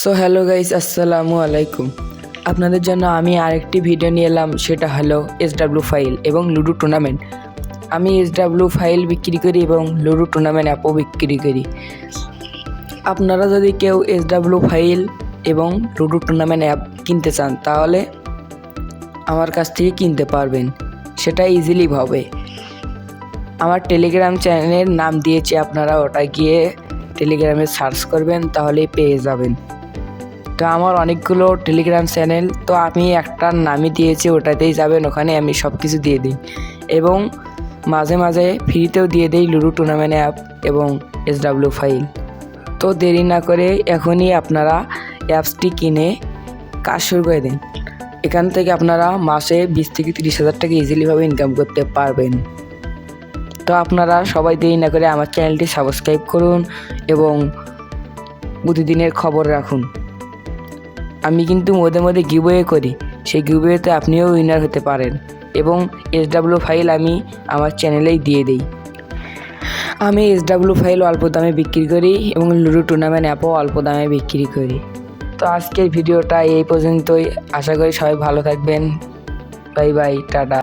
So hello guys আসসালামু আলাইকুম আপনাদের জন্য আমি আরেকটি ভিডিও নিয়ে এলাম, সেটা হলো এস ডাব্লু ফাইল এবং লুডো টুর্নামেন্ট আমি এস ডাব্লু ফাইল বিক্রি করি এবং লুডো টুর্নামেন্ট অ্যাপও বিক্রি করি। আপনারা যদি কেউ এস ডাব্লু ফাইল এবং লুডো টুর্নামেন্ট অ্যাপ কিনতে চান, তাহলে আমার কাছ থেকে কিনতে পারবেন। সেটা ইজিলি হবে। আমার টেলিগ্রাম চ্যানেলের নাম দিয়েছি, আপনারা ওটা গিয়ে টেলিগ্রামে সার্চ করবেন, তাহলেই পেয়ে যাবেন। তো আমার অনেকগুলো টেলিগ্রাম চ্যানেল তো আমি একটা নামই দিয়েছি, ওটাতেই যাবেন, ওখানে আমি সব কিছু দিয়ে দিই। এবং মাঝে মাঝে ফ্রিতেও দিয়ে দিই লুডো টুর্নামেন্ট অ্যাপ এবং এস ডাব্লিউ ফাইল তো দেরি না করে এখনই আপনারা অ্যাপসটি কিনে কাজ শুরু করে দিন। এখান থেকে আপনারা মাসে বিশ থেকে তিরিশ হাজার টাকা ইজিলিভাবে ইনকাম করতে পারবেন। তো আপনারা সবাই দেরি না করে আমার চ্যানেলটি সাবস্ক্রাইব করুন এবং প্রতিদিনের খবর রাখুন। আমি কিন্তু মধ্যে মধ্যে গিভওয়ে করি, সেই গিভওয়েতে আপনিও উইনার হতে পারেন এবং এস ডাব্লিউ ফাইল আমি আমার চ্যানেলেই দিয়ে দিই। আমি এস ডাব্লিউ ফাইল অল্প দামে বিক্রি করি এবং লুডো টুর্নামেন্ট অ্যাপও অল্প দামে বিক্রি করি। তো আজকের ভিডিওটা এই পর্যন্তই। আশা করি সবাই ভালো থাকবেন। Bye bye, tata.